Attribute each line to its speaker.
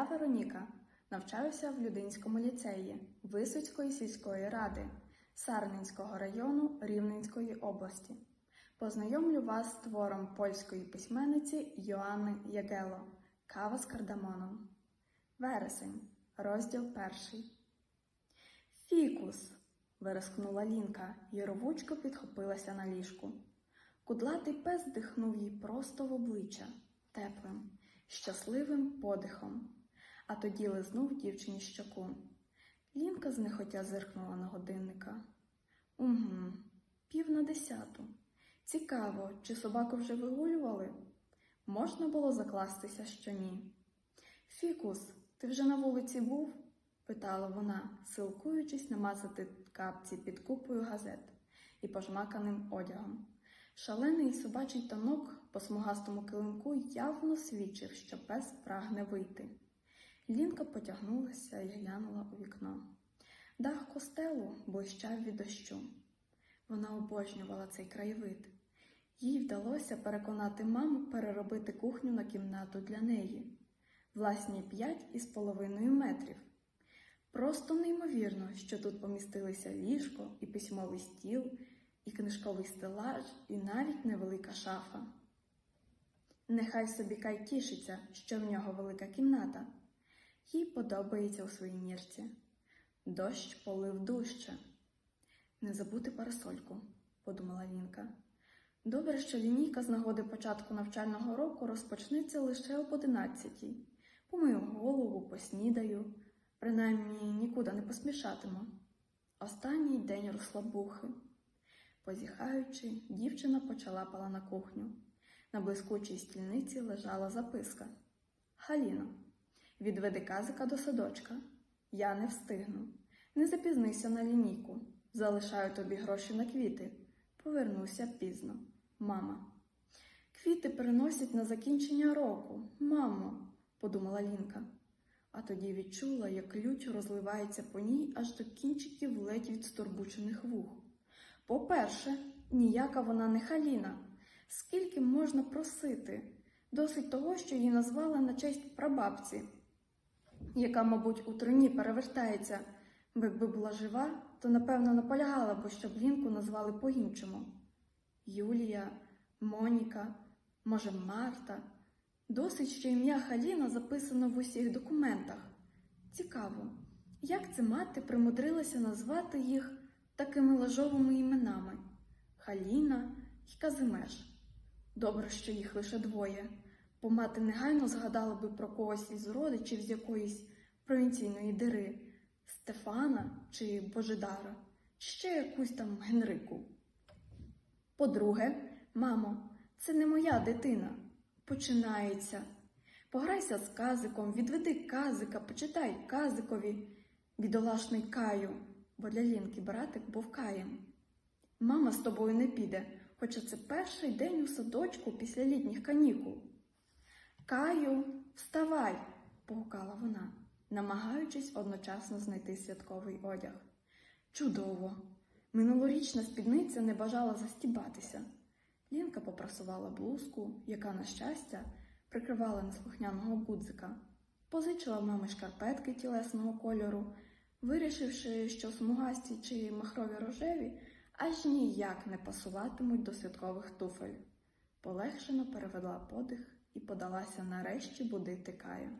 Speaker 1: Я Вероніка, навчаюся в Людинському ліцеї Висоцької сільської ради Сарненського району Рівненської області. Познайомлю вас з твором польської письменниці Йоанни Ягело Кава з кардамоном. Вересень, розділ перший. Фікус. вирискнула Лінка, і рвучко підхопилася на ліжку. Кудлатий пес дихнув їй просто в обличчя теплим, щасливим подихом, а тоді лизнув дівчині щоку. Лінка знехотя зиркнула на годинника. Угу, пів на десяту. Цікаво, чи собаку вже вигулювали? Можна було закластися, що ні. Фікус, ти вже на вулиці був? питала вона, силкуючись намазати капці під купою газет і пожмаканим одягом. Шалений собачий тонок по смугастому килимку явно свідчив, що пес прагне вийти. Лінка потягнулася і глянула у вікно. Дах костелу блищав від дощу. Вона обожнювала цей краєвид. Їй вдалося переконати маму переробити кухню на кімнату для неї. Власні п'ять із половиною метрів. Просто неймовірно, що тут помістилися ліжко і письмовий стіл, і книжковий стелаж, і навіть невелика шафа. Нехай собі Кай тішиться, що в нього велика кімната. Їй подобається у своїй нірці. Дощ полив дужче. Не забути парасольку, подумала Лінка. Добре, що лінійка з нагоди початку навчального року розпочнеться лише об одинадцятій. Помию голову, поснідаю, принаймні нікуди не поспішатиму. Останній день розслабухи. Позіхаючи, дівчина почалапала на кухню. На блискучій стільниці лежала записка. Халіно, відведи казика до садочка. Я не встигну. Не запізнися на лінійку. Залишаю тобі гроші на квіти. Повернуся пізно. Мама. Квіти приносять на закінчення року. Мамо, подумала Лінка. А тоді відчула, як лють розливається по ній аж до кінчиків ледь відстурбучених вух. По-перше, ніяка вона не Халіна. Скільки можна просити? Досить того, що її назвали на честь прабабці, яка, мабуть, у труні перевертається. Бо Якби була жива, то напевно наполягала б, щоб Лінку назвали по-іншому. Юлія, Моніка, може, Марта. Досить, що ім'я Халіна записано в усіх документах. Цікаво, як це мати примудрилася назвати їх такими лажовими іменами Халіна і Казимеш. Добре, що їх лише двоє, бо мати негайно згадала би про когось із родичів з якоїсь провінційної дири Стефана чи Божидара, чи ще якусь там Генрику. По-друге, мамо, це не моя дитина. Починається. Пограйся з казиком, відведи казика, почитай казикові, бідолашний Каю, бо для Лінки братик був Каєм. Мама з тобою не піде, хоча це перший день у садочку після літніх канікул. Каю, вставай, погукала вона, намагаючись одночасно знайти святковий одяг. Чудово! Минулорічна спідниця не бажала застібатися. Лінка попрасувала блузку, яка, на щастя, прикривала неслухняного гудзика, позичила в мами шкарпетки тілесного кольору, вирішивши, що смугасті чи махрові рожеві аж ніяк не пасуватимуть до святкових туфель. Полегшено перевела подих і подалася нарешті будити Кая.